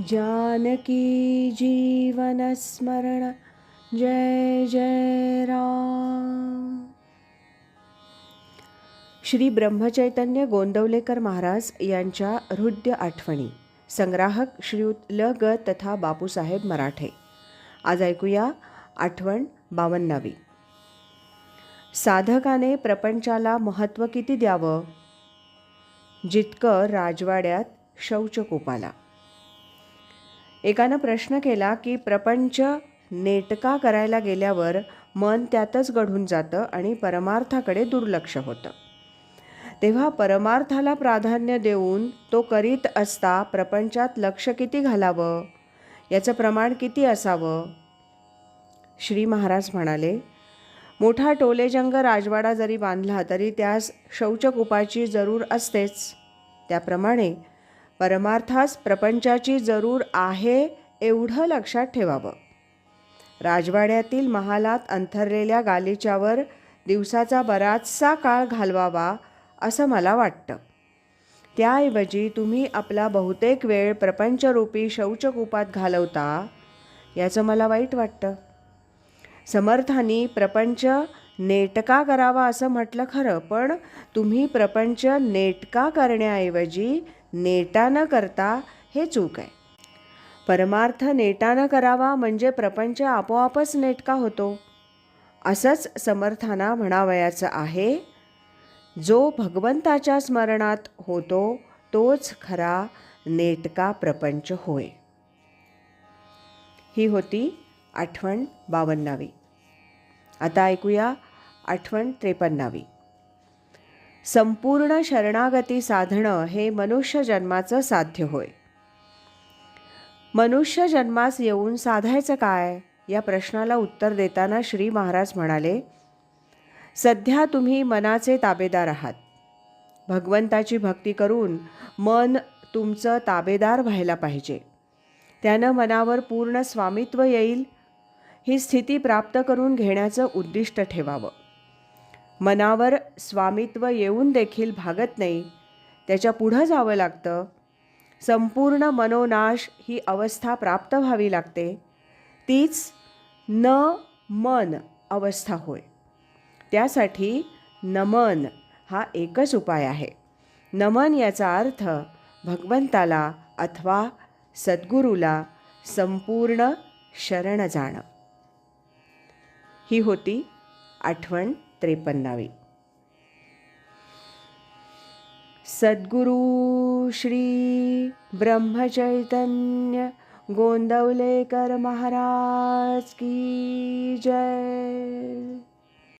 जानकी जीवनस्मरण जय जय राम। श्री ब्रह्मचैतन्य गोंदवलेकर महाराज यांच्या हृदय आठवणी संग्राहक श्रीयुत ल ग तथा बापूसाहेब मराठे. आज ऐकूया आठवण बावन्नावी. साधकाने प्रपंचाला महत्त्व किती द्यावं? जितकं राजवाड्यात शौचकोपाला. एकानं प्रश्न केला की प्रपंच नेटका करायला गेल्यावर मन त्यातच गढून जातं आणि परमार्थाकडे दुर्लक्ष होतं. तेव्हा परमार्थाला प्राधान्य देऊन तो करीत असता प्रपंचात लक्ष किती घालावं? याचं प्रमाण किती असावं? श्री महाराज म्हणाले मोठा टोलेजंग राजवाडा जरी बांधला तरी त्यास शौचकूपाची जरूर असतेच. त्याप्रमाणे परमार्थास प्रपंचाची जरूर आहे एवढं लक्षात ठेवावं. राजवाड्यातील महालात अंथरलेल्या गालिच्यावर दिवसाचा बराचसा काळ घालवावा असं मला वाटतं. त्याऐवजी तुम्ही आपला बहुतेक वेळ प्रपंचरूपी शौचकूपात घालवता याचं मला वाईट वाटतं. समर्थानी प्रपंच नेटका करावा असं म्हटलं खरं पण तुम्ही प्रपंच नेटका करण्याऐवजी नेटा न करता हे चूक आहे. परमार्थ नेटानं करावा म्हणजे प्रपंच आपोआपच नेटका होतो. असंच समर्थाना म्हणावयाचं आहे जो भगवंताच्या स्मरणात होतो तोच खरा नेटका प्रपंच होय. ही होती आठवण बावन्नावी. आता ऐकूया आठवण त्रेपन्नावी. संपूर्ण शरणागती साधणं हे मनुष्य जन्माचं साध्य होय. मनुष्य जन्मास येऊन साधायचं काय? या प्रश्नाला उत्तर देताना श्री महाराज म्हणाले सध्या तुम्ही मनाचे ताबेदार आहात. भगवंताची भक्ती करून मन तुमचं ताबेदार व्हायला पाहिजे. त्यानं मनावर पूर्ण स्वामित्व येईल. ही स्थिती प्राप्त करून घेण्याचं उद्दिष्ट ठेवावं. मनावर स्वामित्व येऊन देखील भागत नाही. त्याच्या पुढं जावं लागतं. संपूर्ण मनोनाश ही अवस्था प्राप्त व्हावी लागते. तीच न मन अवस्था होय. त्यासाठी नमन हा एकच उपाय आहे. नमन याचा अर्थ भगवंताला अथवा सद्गुरूला संपूर्ण शरण जाणं. ही होती आठवण त्रेपन्नावी. सद्गुरू श्री ब्रह्मचैतन्य गोंदवलेकर महाराज की जय.